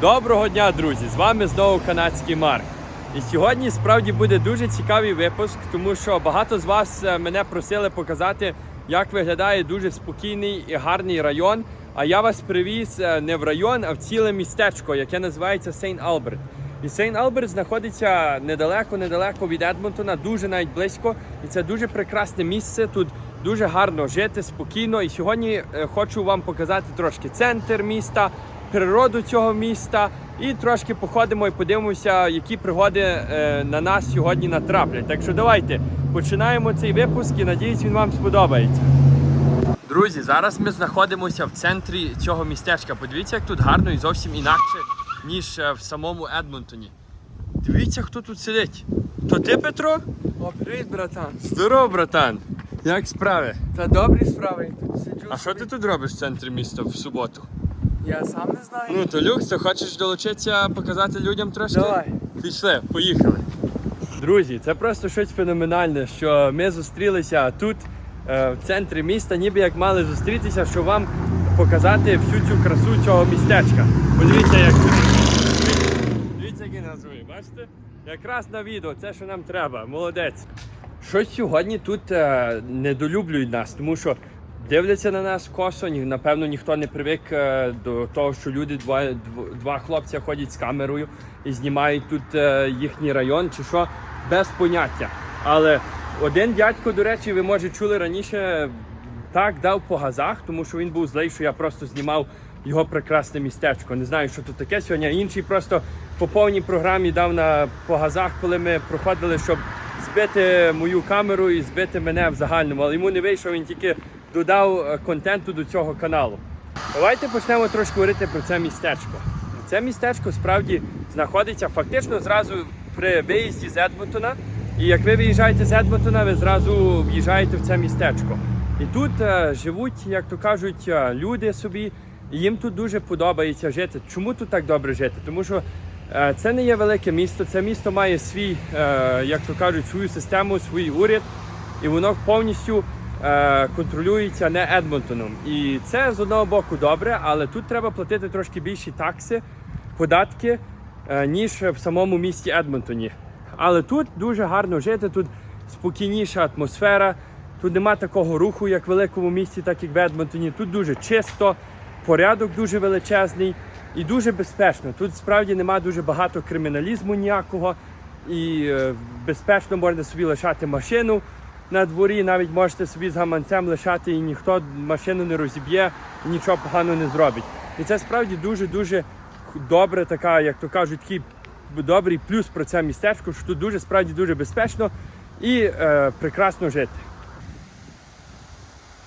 Доброго дня, друзі! З вами знову канадський Марк. І сьогодні справді буде дуже цікавий випуск, тому що багато з вас е, мене просили показати, як виглядає дуже спокійний і гарний район. А я вас привіз е, не в район, а в ціле містечко, яке називається Сейнт Алберт. І Сейнт Алберт знаходиться недалеко, недалеко від Едмонтона, дуже навіть близько. І це дуже прекрасне місце. Тут дуже гарно жити, спокійно. І сьогодні е, хочу вам показати трошки центр міста, природу цього міста. І трошки походимо і подивимося, які пригоди е, на нас сьогодні натраплять. Так що давайте починаємо цей випуск і надіюсь, він вам сподобається. Друзі, зараз ми знаходимося в центрі цього містечка. Подивіться, як тут гарно і зовсім інакше, ніж е, в самому Едмонтоні. Дивіться, хто тут сидить. То ти, Петро? О, привіт, братан. Здорово, братан. Як справи? Та добрі справи. Тут сиджу. А що ти тут робиш в центрі міста в суботу? Я сам не знаю. Ну, то Люкс, то хочеш долучитися, показати людям трошки? Давай. Пішли, поїхали. Друзі, це просто щось феноменальне, що ми зустрілися тут, е, в центрі міста, ніби як мали зустрітися, щоб вам показати всю цю красу цього містечка. Подивіться, як тут. Дивіться, який назви, бачите? Якраз на відео, це що нам треба, молодець. Щось сьогодні тут е, недолюблюють нас, тому що дивляться на нас косо, напевно, ніхто не привик е, до того, що люди, два, дв- два хлопця ходять з камерою і знімають тут е, їхній район чи що, без поняття. Але один дядько, до речі, ви може чули раніше, так дав по газах, тому що він був злий, що я просто знімав його прекрасне містечко. Не знаю, що тут таке сьогодні. Інший просто по повній програмі дав на по газах, коли ми проходили, щоб збити мою камеру і збити мене в загальному. Але йому не вийшов, він тільки додав е, контенту до цього каналу. Давайте почнемо трошки говорити про це містечко. Це містечко справді знаходиться фактично зразу при виїзді з Едмонтона. І як ви виїжджаєте з Едмонтона, ви зразу в'їжджаєте в це містечко. І тут е, живуть, як то кажуть, е, люди собі, і їм тут дуже подобається жити. Чому тут так добре жити? Тому що е, це не є велике місто, це місто має свій, е, як то кажуть, свою систему, свій уряд, і воно повністю контролюється не Едмонтоном. І це з одного боку добре, але тут треба платити трошки більші такси, податки, е, ніж в самому місті Едмонтоні. Але тут дуже гарно жити, тут спокійніша атмосфера, тут нема такого руху, як в великому місті, так як в Едмонтоні. Тут дуже чисто, порядок дуже величезний і дуже безпечно. Тут справді нема дуже багато криміналізму ніякого. І е, безпечно можна собі лишати машину на дворі, навіть можете собі з гаманцем лишати, і ніхто машину не розіб'є і нічого поганого не зробить. І це справді дуже-дуже добре, така, як то кажуть, такий добрий плюс про це містечко, що тут дуже справді дуже безпечно і е, прекрасно жити.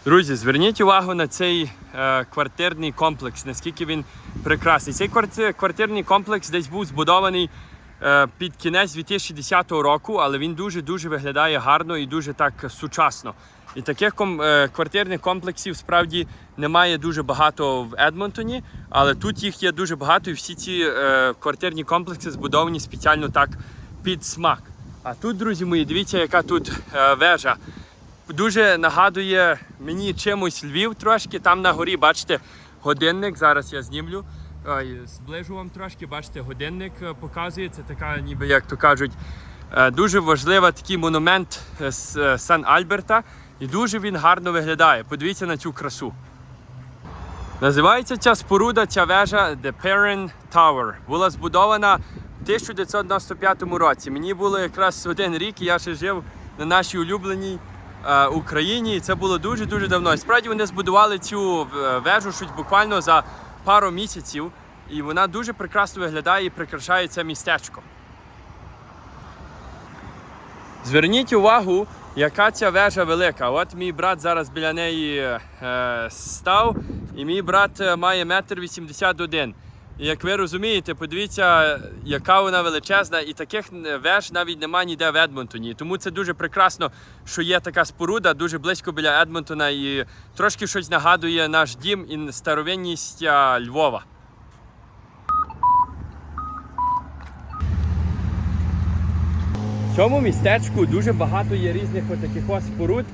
Друзі, зверніть увагу на цей е, квартирний комплекс, наскільки він прекрасний. Цей квартирний комплекс десь був збудований під кінець 2010 року, але він дуже-дуже виглядає гарно і дуже так сучасно. І таких е, квартирних комплексів справді немає дуже багато в Едмонтоні, але тут їх є дуже багато, і всі ці е, квартирні комплекси збудовані спеціально так під смак. А тут, друзі мої, дивіться, яка тут е, вежа дуже нагадує мені чимось Львів трошки. Там на горі, бачите, годинник. Зараз я знімлю. Зближу вам трошки, бачите, годинник е, показує. Це така, ніби як то кажуть, е, дуже важлива такий монумент з е, Сан-Альберта. І дуже він гарно виглядає. Подивіться на цю красу. Називається ця споруда, ця вежа The Perrin Tower. Була збудована в 1995 році. Мені було якраз один рік, і я ще жив на нашій улюбленій е, Україні. І це було дуже-дуже давно. І справді вони збудували цю вежу щось буквально за пару місяців. І вона дуже прекрасно виглядає і прикрашає це містечко. Зверніть увагу, яка ця вежа велика. От мій брат зараз біля неї е, став, і мій брат е, має метр вісімдесят. Як ви розумієте, подивіться, яка вона величезна, і таких е, веж навіть немає ніде в Едмонтоні. Тому це дуже прекрасно, що є така споруда дуже близько біля Едмонтона, і трошки щось нагадує наш дім і старовинність Львова. В цьому містечку дуже багато є різних отаких ось споруд.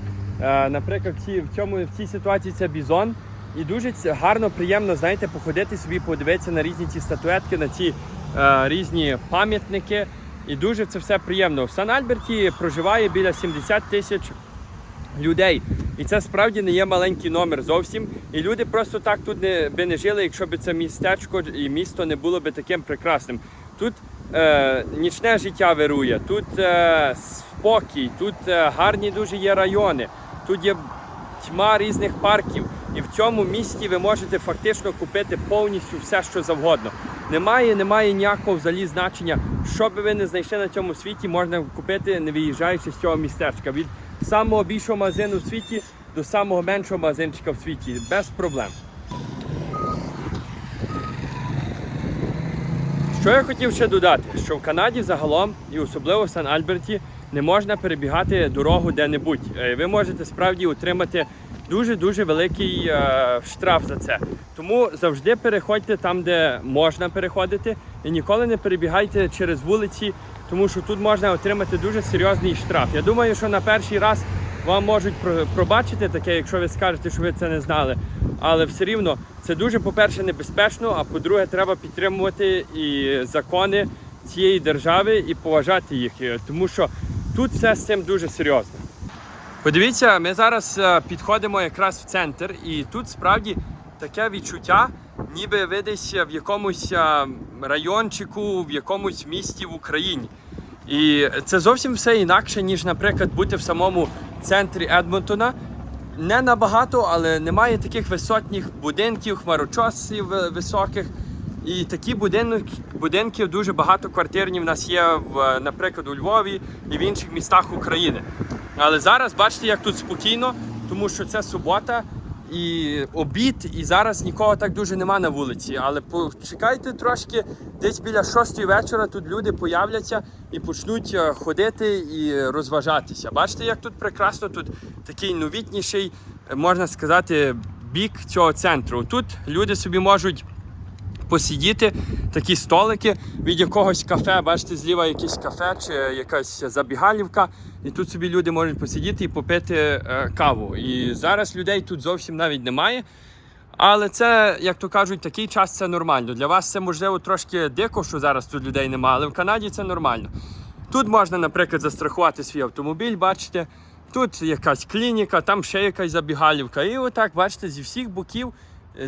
Е, наприклад, в, цьому, в цій ситуації це бізон. І дуже гарно, приємно, знаєте, походити собі, подивитися на різні ці статуетки, на ці е, різні пам'ятники. І дуже це все приємно. В Сан-Альберті проживає біля 70 тисяч людей. І це справді не є маленький номер зовсім. І люди просто так тут не, би не жили, якщо б це містечко і місто не було би таким прекрасним. Тут е, нічне життя вирує, тут е, спокій, тут е, гарні дуже є райони, тут є тьма різних парків. І в цьому місті ви можете фактично купити повністю все, що завгодно. Немає, немає ніякого взагалі значення, що би ви не знайшли на цьому світі, можна купити, не виїжджаючи з цього містечка. Від самого більшого магазину в світі до самого меншого магазинчика в світі. Без проблем. Що я хотів ще додати, що в Канаді загалом, і особливо в Сан-Альберті, не можна перебігати дорогу де-небудь. Е, Ви можете справді отримати дуже-дуже великий е, штраф за це. Тому завжди переходьте там, де можна переходити, і ніколи не перебігайте через вулиці, тому що тут можна отримати дуже серйозний штраф. Я думаю, що на перший раз вам можуть про- пробачити таке, якщо ви скажете, що ви це не знали. Але все рівно це дуже, по-перше, небезпечно, а по-друге, треба підтримувати і закони цієї держави і поважати їх, тому що тут все з цим дуже серйозно. Подивіться, ми зараз е, підходимо якраз в центр, і тут справді таке відчуття, ніби ви десь в якомусь е, райончику, в якомусь місті в Україні. І це зовсім все інакше, ніж, наприклад, бути в самому центрі Едмонтона. Не набагато, але немає таких висотніх будинків, хмарочосів е, високих. І такі будинки, будинків дуже багатоквартирні в нас є, в, наприклад, у Львові і в інших містах України. Але зараз бачите, як тут спокійно, тому що це субота і обід, і зараз нікого так дуже нема на вулиці. Але почекайте трошки, десь біля шостої вечора тут люди появляться і почнуть е, ходити і розважатися. Бачите, як тут прекрасно, тут такий новітніший, е, можна сказати, бік цього центру. Тут люди собі можуть посидіти, такі столики від якогось кафе, бачите, зліва якесь кафе чи якась забігалівка. І тут собі люди можуть посидіти і попити е, каву. І зараз людей тут зовсім навіть немає. Але це, як то кажуть, такий час це нормально. Для вас це можливо трошки дико, що зараз тут людей немає, але в Канаді це нормально. Тут можна, наприклад, застрахувати свій автомобіль, бачите. Тут якась клініка, там ще якась забігалівка. І отак, бачите, зі всіх боків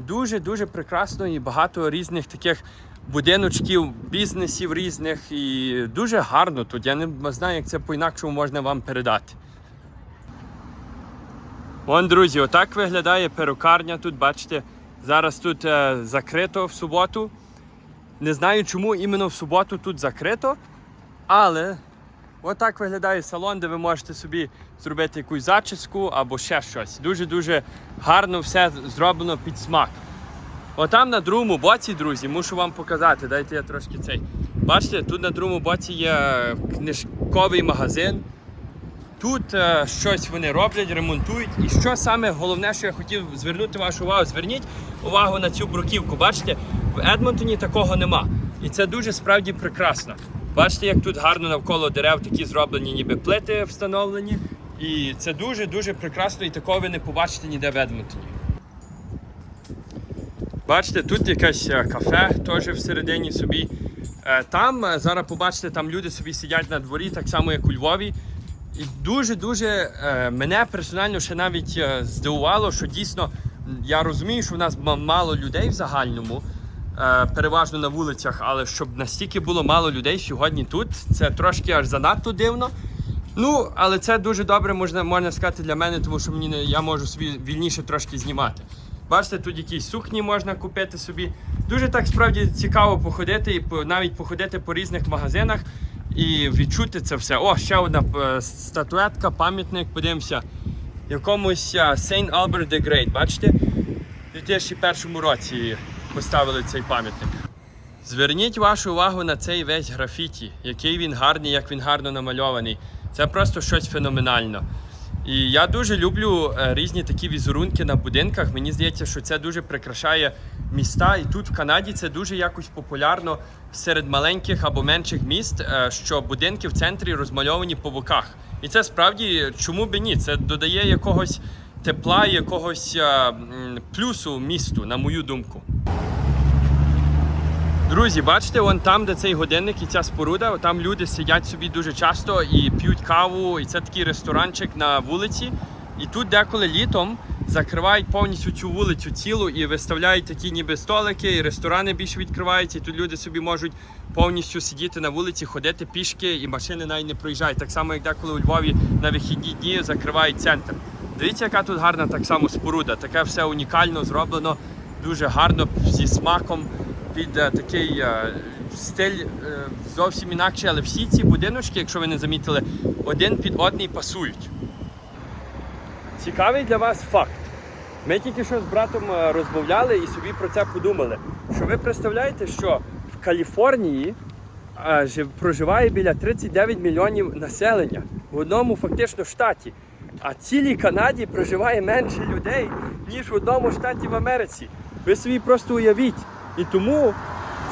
дуже-дуже прекрасно і багато різних таких будиночків, бізнесів різних. І дуже гарно тут. Я не знаю, як це по-інакшому можна вам передати. Вон, друзі, отак виглядає перукарня тут, бачите. Зараз тут е, закрито в суботу. Не знаю, чому іменно в суботу тут закрито, але отак виглядає салон, де ви можете собі зробити якусь зачіску або ще щось. Дуже-дуже гарно все зроблено під смак. Отам на другому боці, друзі, мушу вам показати. Дайте я трошки цей. Бачите, тут на другому боці є книжковий магазин. Тут е, щось вони роблять, ремонтують. І що саме головне, що я хотів звернути вашу увагу, зверніть увагу на цю бруківку. Бачите, в Едмонтоні такого нема. І це дуже справді прекрасно. Бачите, як тут гарно навколо дерев такі зроблені, ніби плити встановлені. І це дуже-дуже прекрасно, і такого ви не побачите ніде в Едмонтоні. Бачите, тут якесь е, кафе теж всередині собі. Е, Там е, зараз побачите, там люди собі сидять на дворі, так само як у Львові. І дуже-дуже мене персонально ще навіть здивувало, що дійсно я розумію, що в нас мало людей в загальному, переважно на вулицях, але щоб настільки було мало людей сьогодні тут, це трошки аж занадто дивно. Ну, але це дуже добре можна, можна сказати для мене, тому що мені я можу собі вільніше трошки знімати. Бачите, тут якісь сукні можна купити собі. Дуже так справді цікаво походити і навіть походити по різних магазинах і відчути це все. О, ще одна е, статуетка, пам'ятник, подивимося. Якомусь е, Saint Albert the Great, бачите? У 2001 році поставили цей пам'ятник. Зверніть вашу увагу на цей весь графіті, який він гарний, як він гарно намальований. Це просто щось феноменально. І я дуже люблю е, різні такі візерунки на будинках. Мені здається, що це дуже прикрашає міста. І тут в Канаді це дуже якось популярно серед маленьких або менших міст, е, що будинки в центрі розмальовані по боках. І це справді чому би ні? Це додає якогось тепла якогось е, плюсу місту, на мою думку. Друзі, бачите, вон там, де цей годинник і ця споруда, там люди сидять собі дуже часто і п'ють каву, і це такий ресторанчик на вулиці. І тут деколи літом закривають повністю цю вулицю цілу і виставляють такі ніби столики, і ресторани більше відкриваються, і тут люди собі можуть повністю сидіти на вулиці, ходити пішки, і машини навіть не проїжджають. Так само, як деколи у Львові на вихідні дні закривають центр. Дивіться, яка тут гарна так само споруда. Таке все унікально зроблено, дуже гарно зі смаком під е, такий е, стиль е, зовсім інакший, але всі ці будиночки, якщо ви не замітили, один під одний пасують. Цікавий для вас факт. Ми тільки що з братом е, розмовляли і собі про це подумали. Що ви представляєте, що в Каліфорнії проживає біля 39 мільйонів населення в одному фактично штаті. А цілій Канаді проживає менше людей, ніж в одному штаті в Америці. Ви собі просто уявіть. І тому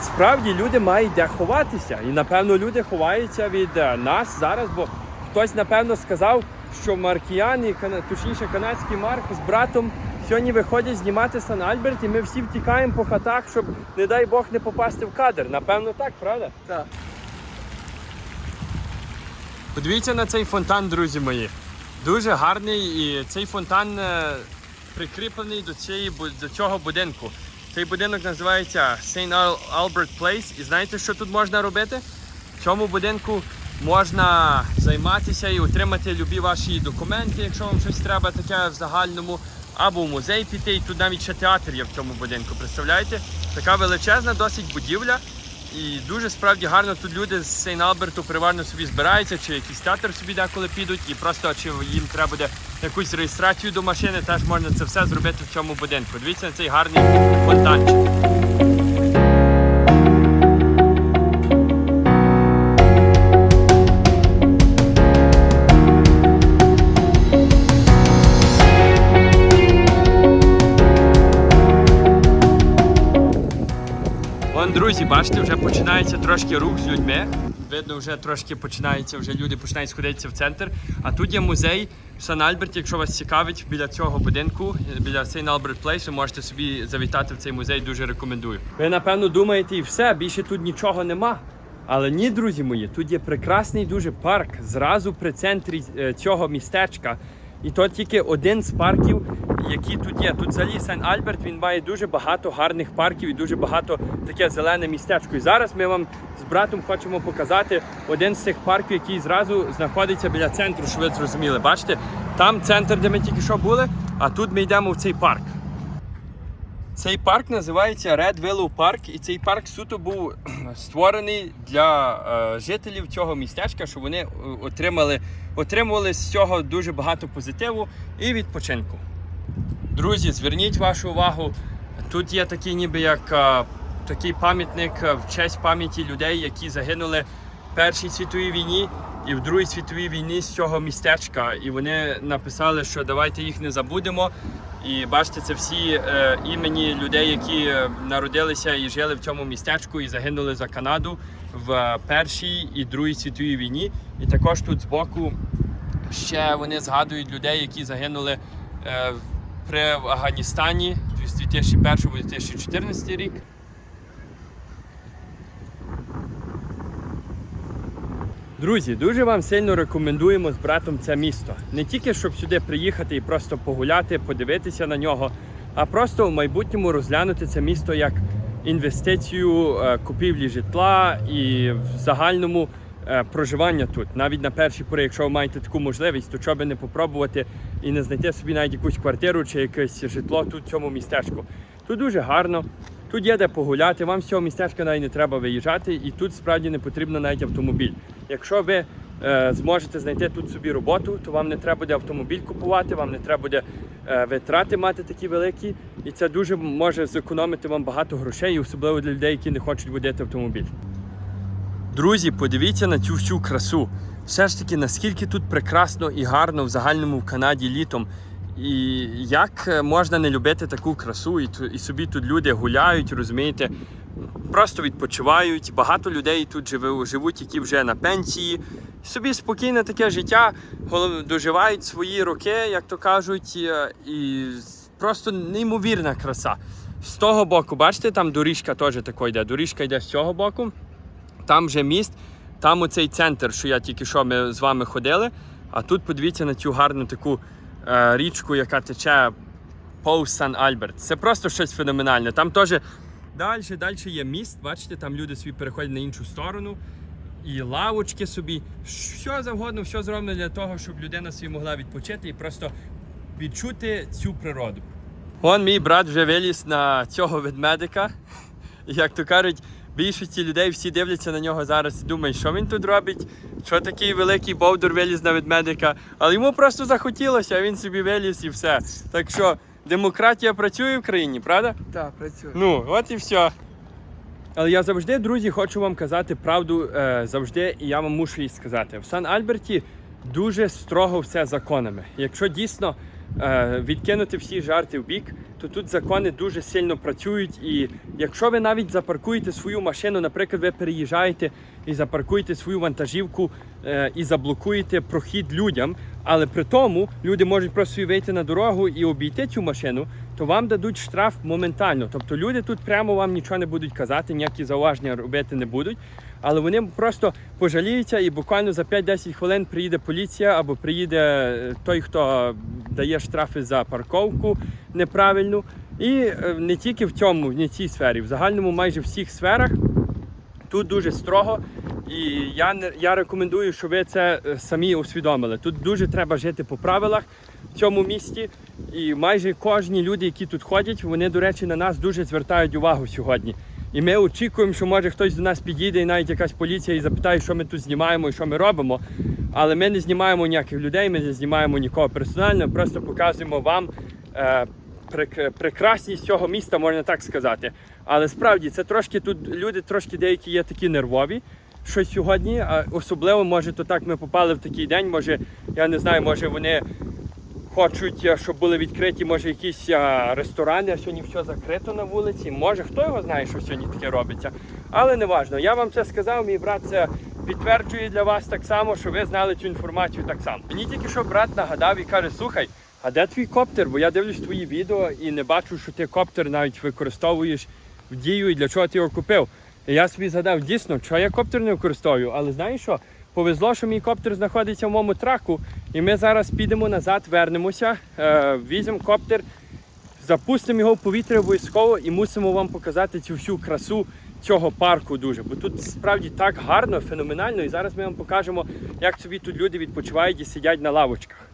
справді люди мають де ховатися. І напевно люди ховаються від е, нас зараз, бо хтось напевно сказав, що маркіян і точніше канадський марк з братом сьогодні виходять знімати Сан Альберт, і ми всі втікаємо по хатах, щоб, не дай Бог, не попасти в кадр. Напевно, так, правда? Так. Подивіться на цей фонтан, друзі мої. Дуже гарний і цей фонтан е, прикріплений до, цієї, до цього будинку. Цей будинок називається St. Albert Place. І знаєте, що тут можна робити? В цьому будинку можна займатися і отримати любі ваші документи, якщо вам щось треба таке в загальному, або в музей піти. І тут навіть ще театр є в цьому будинку. Представляєте? Така величезна досить будівля. І дуже справді гарно тут люди з Сейн Алберту приварно собі збираються, чи якийсь театр собі деколи підуть, і просто чи їм треба буде якусь реєстрацію до машини, теж можна це все зробити в цьому будинку. Дивіться на цей гарний фонтанчик. Друзі, бачите, вже починається трошки рух з людьми. Видно, вже трошки починається, вже люди починають сходитися в центр. А тут є музей Сан Альберті. Якщо вас цікавить біля цього будинку, біля St. Albert Place, ви можете собі завітати в цей музей, дуже рекомендую. Ви напевно думаєте, і все, більше тут нічого нема. Але ні, друзі мої, тут є прекрасний дуже парк зразу при центрі е, цього містечка. І то тільки один з парків, які тут є. Тут взагалі Сен Альберт він має дуже багато гарних парків і дуже багато таке зелене містечко. І зараз ми вам з братом хочемо показати один з цих парків, який зразу знаходиться біля центру, щоб ви зрозуміли. Бачите, там центр, де ми тільки що були, а тут ми йдемо в цей парк. Цей парк називається Red Willow Park, і цей парк суто був створений для е, жителів цього містечка, щоб вони е, отримали, отримували з цього дуже багато позитиву і відпочинку. Друзі, зверніть вашу увагу. Тут є такий, ніби як е, такий пам'ятник е, в честь пам'яті людей, які загинули в Першій світовій війні і в Другій світовій війні з цього містечка. І вони написали, що давайте їх не забудемо. І бачите, це всі е, імені людей, які е, народилися і жили в цьому містечку і загинули за Канаду в е, Першій і Другій світовій війні. І також тут збоку ще вони згадують людей, які загинули е, при Афганістані з 2001-2014 рік. Друзі, дуже вам сильно рекомендуємо з братом це місто. Не тільки щоб сюди приїхати і просто погуляти, подивитися на нього, а просто в майбутньому розглянути це місто як інвестицію е, купівлі житла і в загальному е, проживання тут. Навіть на перші пори, якщо ви маєте таку можливість, то чого би не попробувати і не знайти собі навіть якусь квартиру чи якесь житло тут в цьому містечку. Тут дуже гарно. Тут є де погуляти, вам з цього містечка навіть не треба виїжджати, і тут справді не потрібно навіть автомобіль. Якщо ви е, зможете знайти тут собі роботу, то вам не треба буде автомобіль купувати, вам не треба буде е, витрати мати такі великі, і це дуже може зекономити вам багато грошей, особливо для людей, які не хочуть водити автомобіль. Друзі, подивіться на цю всю красу. Все ж таки, наскільки тут прекрасно і гарно в загальному в Канаді літом. І як е, можна не любити таку красу, і, і собі тут люди гуляють, розумієте, просто відпочивають. Багато людей тут живуть, які вже на пенсії, собі спокійне таке життя, доживають свої роки, як то кажуть, і, і просто неймовірна краса. З того боку, бачите, там доріжка теж тако йде. Доріжка йде з цього боку, там вже міст, там оцей центр, що я тільки що ми з вами ходили. А тут подивіться на цю гарну таку е, річку, яка тече повз Сан Альберт. Це просто щось феноменальне. Там теж далі, далі є міст, бачите, там люди собі переходять на іншу сторону. І лавочки собі, що завгодно, все зроблено для того, щоб людина собі могла відпочити і просто відчути цю природу. Вон мій брат вже виліз на цього ведмедика. Як то кажуть, більшості людей всі дивляться на нього зараз і думають, що він тут робить, що такий великий бовдур виліз на ведмедика. Але йому просто захотілося, а він собі виліз і все. Так що демократія працює в країні, правда? Так, працює. Ну, от і все. Але я завжди, друзі, хочу вам казати правду е, завжди, і я вам мушу її сказати. В Сан-Альберті дуже строго все законами. Якщо дійсно відкинути всі жарти в бік, то тут закони дуже сильно працюють. І якщо ви навіть запаркуєте свою машину, наприклад, ви переїжджаєте і запаркуєте свою вантажівку е, і заблокуєте прохід людям, але при тому люди можуть просто вийти на дорогу і обійти цю машину, то вам дадуть штраф моментально. Тобто люди тут прямо вам нічого не будуть казати, ніякі зауваження робити не будуть. Але вони просто пожаліються і буквально за 5-10 хвилин приїде поліція або приїде е, той, хто дає штрафи за парковку неправильну. І е, не тільки в цьому, не цій сфері, в загальному майже всіх сферах Тут дуже строго, і я я рекомендую, щоб ви це е, самі усвідомили. Тут дуже треба жити по правилах в цьому місті. І майже кожні люди, які тут ходять, вони, до речі, на нас дуже звертають увагу сьогодні. І ми очікуємо, що може хтось до нас підійде, і навіть якась поліція і запитає, що ми тут знімаємо і що ми робимо. Але ми не знімаємо ніяких людей, ми не знімаємо нікого персонально, просто показуємо вам е, прек- прекрасність цього міста, можна так сказати. Але справді це трошки тут люди трошки деякі є такі нервові. Що сьогодні, а особливо, може, то так ми попали в такий день. Може, я не знаю, може вони хочуть, е, щоб були відкриті, може, якісь ресторани, а сьогодні все закрито на вулиці. Може, хто його знає, що сьогодні таке робиться. Але не важно. Я вам це сказав, мій брат це підтверджує для вас так само, що ви знали цю інформацію так само. Мені тільки що брат нагадав і каже: слухай, а де твій коптер? Бо я дивлюсь твої відео і не бачу, що ти коптер навіть використовуєш в дію і для чого ти його купив. І я собі згадав, дійсно, що я коптер не використовую, але знаєш що? Повезло, що мій коптер знаходиться в моєму траку, і ми зараз підемо назад, вернемося, е, візьмемо коптер, запустимо його в повітря обов'язково і мусимо вам показати цю всю красу цього парку дуже. Бо тут справді так гарно, феноменально. І зараз ми вам покажемо, як собі тут люди відпочивають і сидять на лавочках.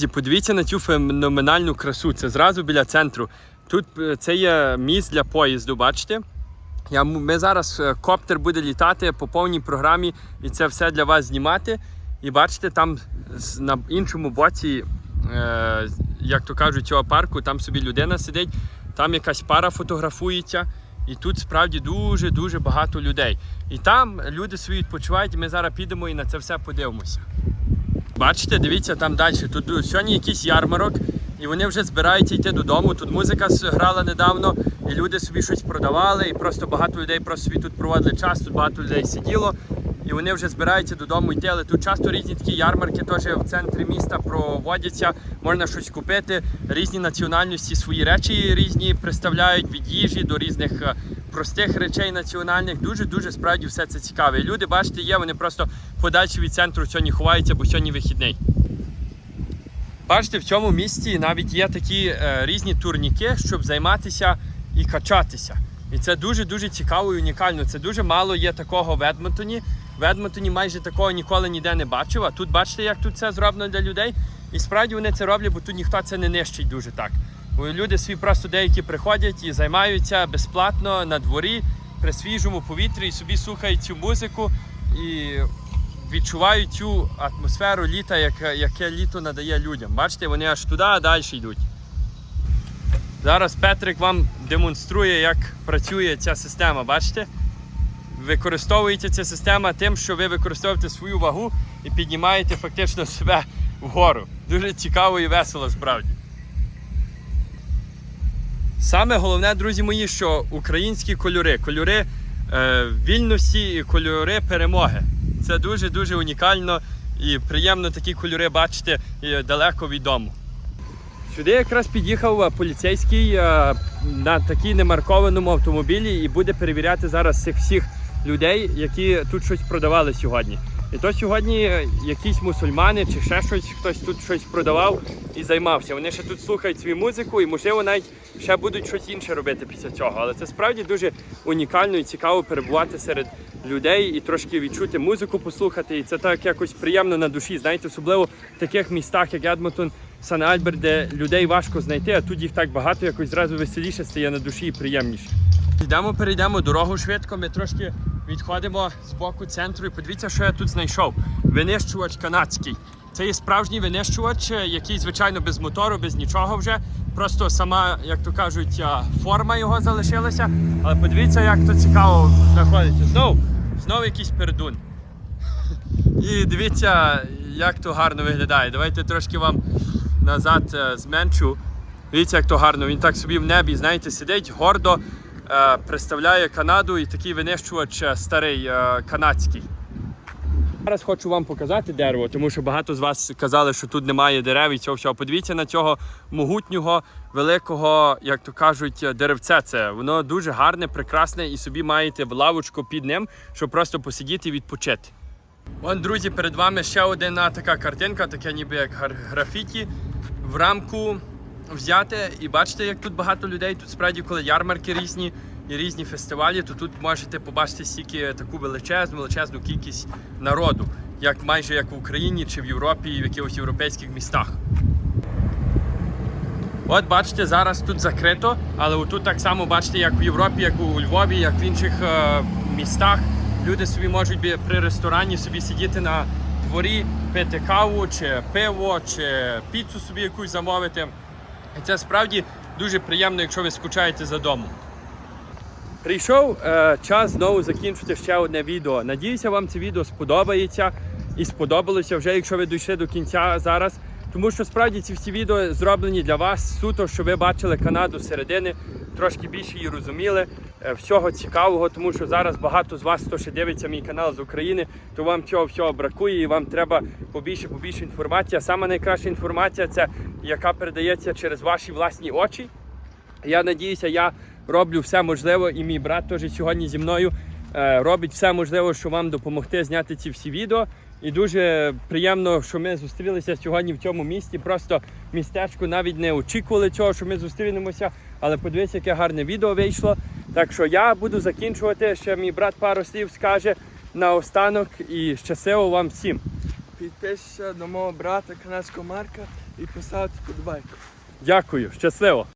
Друзі, подивіться на цю феноменальну красу. Це зразу біля центру. Тут е, це є місць для поїзду, бачите? Я, ми зараз е, коптер буде літати по повній програмі і це все для вас знімати. І бачите, там на іншому боці, е, як то кажуть, цього парку, там собі людина сидить, там якась пара фотографується. І тут справді дуже-дуже багато людей. І там люди собі відпочивають, і ми зараз підемо і на це все подивимося. Бачите, дивіться там далі. Тут сьогодні якийсь ярмарок. і вони вже збираються йти додому. Тут музика грала недавно, і люди собі щось продавали, і просто багато людей просто собі тут проводили час, тут багато людей сиділо. І вони вже збираються додому йти, але тут часто різні такі ярмарки теж в центрі міста проводяться, можна щось купити. Різні національності свої речі різні представляють від їжі до різних е, простих речей національних. Дуже дуже справді все це цікаве. І люди, бачите, є, вони просто подальші від центру сьогодні ховаються, бо сьогодні вихідний. Бачите, в цьому місті навіть є такі е, різні турніки, щоб займатися і качатися. І це дуже-дуже цікаво і унікально. Це дуже мало є такого в Едмонтоні. В Едмонтоні майже такого ніколи ніде не бачив. А тут бачите, як тут це зроблено для людей. І справді вони це роблять, бо тут ніхто це не нищить дуже так. Бо люди свої просто деякі приходять і займаються безплатно на дворі при свіжому повітрі і собі слухають цю музику і відчувають цю атмосферу літа, яке, яке літо надає людям. Бачите, вони аж туди, а далі йдуть. Зараз Петрик вам демонструє, як працює ця система. Бачите? Використовується ця система тим, що ви використовуєте свою вагу і піднімаєте фактично себе вгору. Дуже цікаво і весело справді. Саме головне, друзі мої, що українські кольори, кольори е, вільності і кольори перемоги. Це дуже-дуже унікально і приємно такі кольори бачити далеко від дому. Сюди якраз під'їхав е, поліцейський е, на такій немаркованому автомобілі і буде перевіряти зараз цих всіх людей, які тут щось продавали сьогодні. І то сьогодні якісь мусульмани чи ще щось, хтось тут щось продавав і займався. Вони ще тут слухають свою музику і, можливо, навіть ще будуть щось інше робити після цього. Але це справді дуже унікально і цікаво перебувати серед людей і трошки відчути музику, послухати. І це так якось приємно на душі. Знаєте, особливо в таких містах, як Едмонтон, Сан Альберт, де людей важко знайти, а тут їх так багато, якось зразу веселіше стає на душі і приємніше. Йдемо, перейдемо дорогу швидко. Ми трошки відходимо з боку центру. І подивіться, що я тут знайшов. Винищувач канадський. Це є справжній винищувач, е, який, звичайно, без мотору, без нічого вже. Просто сама, як то кажуть, форма його залишилася. Але подивіться, як то цікаво знаходиться. Знов, знов якийсь пердун. І дивіться, як то гарно виглядає. Давайте трошки вам назад е, зменшу. Дивіться, як то гарно. Він так собі в небі, знаєте, сидить гордо, е, представляє Канаду і такий винищувач е, старий е, канадський. Зараз хочу вам показати дерево, тому що багато з вас казали, що тут немає дерев і цього всього. Подивіться на цього могутнього, великого, як то кажуть, деревце. Це воно дуже гарне, прекрасне, і собі маєте в лавочку під ним, щоб просто посидіти і відпочити. Вон, друзі, перед вами ще одна така картинка, таке ніби як графіті в рамку взяти. І бачите, як тут багато людей. Тут справді, коли ярмарки різні і різні фестивалі, то тут можете побачити стільки таку величезну, величезну кількість народу, як майже як в Україні чи в Європі, в якихось європейських містах. От бачите, зараз тут закрито, але тут так само бачите, як в Європі, як у Львові, як в інших е, містах. Люди собі можуть при ресторані собі сидіти на дворі, пити каву, чи пиво, чи піцу собі якусь замовити. Це справді дуже приємно, якщо ви скучаєте за домом. Прийшов е, час знову закінчити ще одне відео. Надіюся, вам це відео сподобається і сподобалося вже, якщо ви дійшли до кінця зараз. Тому що справді ці всі відео зроблені для вас суто, що ви бачили Канаду середини, трошки більше її розуміли, е, всього цікавого, тому що зараз багато з вас, хто ще дивиться мій канал з України, то вам цього всього бракує і вам треба побільше побільше інформації. Саме найкраща інформація це яка передається через ваші власні очі. Я надіюся, я роблю все можливе, і мій брат теж сьогодні зі мною е, робить все можливе, щоб вам допомогти зняти ці всі відео. І дуже приємно, що ми зустрілися сьогодні в цьому місті. Просто містечку навіть не очікували цього, що ми зустрінемося. Але подивіться, яке гарне відео вийшло. Так що я буду закінчувати. Ще мій брат пару слів скаже на останок і щасливо вам всім. Підпишіться до мого брата канадського Марка і поставте подбайку. Дякую, щасливо!